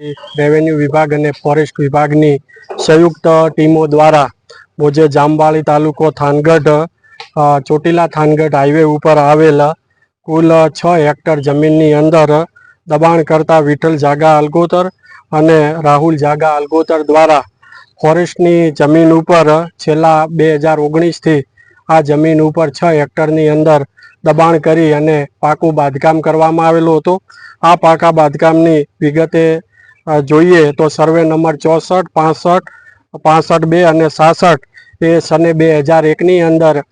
Revenue વિભાગ અને forest વિભાગની સંયુક્ત ટીમો દ્વારા મોજે જામવાળી તાલુકો થાનગઢ ચોટીલા થાનગઢ હાઈવે ઉપર આવેલ કુલ છ હેક્ટર જમીનની અંદર દબાણ કરતા વિઠ્ઠલ જાગા અલગોતર અને રાહુલ જાગા અલગોતર દ્વારા ફોરેસ્ટની જમીન ઉપર છેલ્લા બે હજાર ઓગણીસથી આ જમીન ઉપર છ હેક્ટરની અંદર દબાણ કરી અને પાકું બાંધકામ કરવામાં આવેલું હતું. આ પાકા બાંધકામની વિગતે જોઈએ તો સર્વે નંબર ચોસઠ, પાસઠ પાસઠ બે અને સાસઠ એ સને બે હજાર એકની અંદર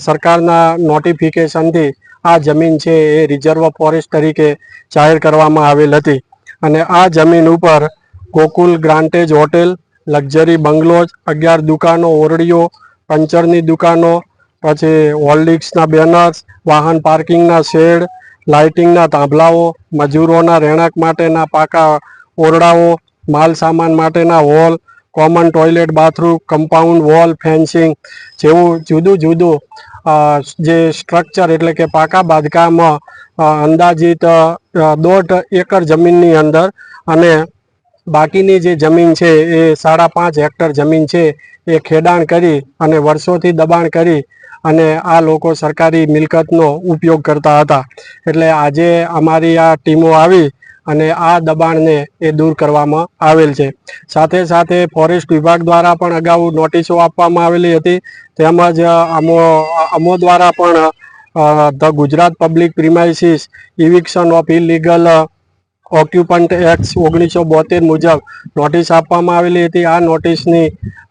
સરકારના નોટિફિકેશનથી આ જમીન છે એ રિઝર્વ ફોરેસ્ટ તરીકે જાહેર કરવામાં આવેલ હતી. અને આ જમીન ઉપર ગોકુલ ગ્રાન્ટેજ હોટેલ, લક્ઝરી બંગલોઝ, અગિયાર દુકાનો, ઓરડીઓ, પંચરની દુકાનો, પછી હોલ્ડિંગ્સના બેનર્સ, વાહન પાર્કિંગના શેડ, લાઇટિંગના થાંભલાઓ, મજૂરોના રહેણાંક માટેના પાકા ઓરડાઓ, માલ સામાન માટેના hall common toilet bathroom compound wall fencing જેવું જુદું જુદું જે સ્ટ્રક્ચર એટલે કે પાકા બાંધકામ અંદાજિત દોઢ એકર જમીનની અંદર અને બાકીની જે જમીન છે એ સાડા પાંચ હેક્ટર જમીન છે એ ખેડાણ કરી અને વર્ષોથી દબાણ કરી અને આ લોકો સરકારી મિલકતનો ઉપયોગ કરતા હતા. એટલે આજે અમારી આ ટીમો આવી અને આ દબાણને એ દૂર કરવામાં આવેલ છે. સાથે સાથે ફોરેસ્ટ વિભાગ દ્વારા પણ અગાઉ નોટિસો આપવામાં આવેલી હતી. તેમજ અમો અમો દ્વારા પણ the Gujarat public premises eviction of illegal occupant act ઓગણીસો બોતેર મુજબ નોટિસ આપવામાં આવેલી હતી. આ નોટિસની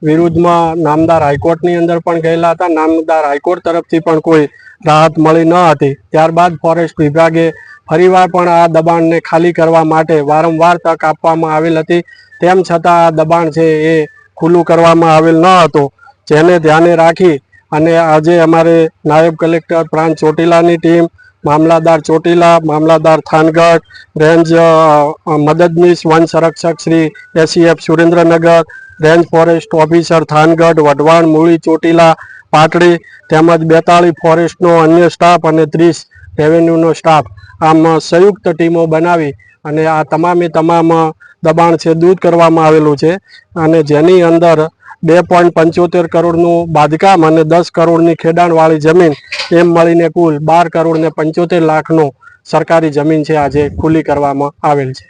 વિરુદ્ધમાં નામદાર હાઈકોર્ટની અંદર પણ ગયેલા હતા. નામદાર હાઈકોર્ટ તરફથી પણ કોઈ રાહત મળી ન હતી. ત્યારબાદ ફોરેસ્ટ વિભાગે ફરીવાર પણ આ દબાણને ખાલી કરવા માટે વારંવાર તક આપવામાં આવેલ હતી. તેમ છતાં આ દબાણ છે એ ખુલ્લું કરવામાં આવેલ ન હતું. જેને ધ્યાને રાખી અને આજે અમારે નાયબ કલેક્ટર પ્રાંત ચોટીલાની ટીમ, મામલાદાર ચોટીલા, મામલાદાર થાનગઢ, રેન્જ મદદનીશ વન સંરક્ષક Shri ACF Surendranagar, range forest officer Thangadh, Wadhwan, Muli Chotila, Patdi તેમજ બેતાળી ફોરેસ્ટનો અન્ય સ્ટાફ અને ત્રીસ રેવન્યુનો સ્ટાફ. આમ સંયુક્ત ટીમો બનાવી અને આ તમામે તમામ દબાણ છે દૂર કરવામાં આવેલું છે. અને જેની અંદર બે પોઈન્ટ પંચોતેર કરોડનું બાંધકામ અને દસ કરોડની ખેડાણવાળી જમીન એમ મળીને કુલ બાર કરોડ ને પંચોતેર લાખનું સરકારી જમીન છે આજે ખુલ્લી કરવામાં આવેલ છે.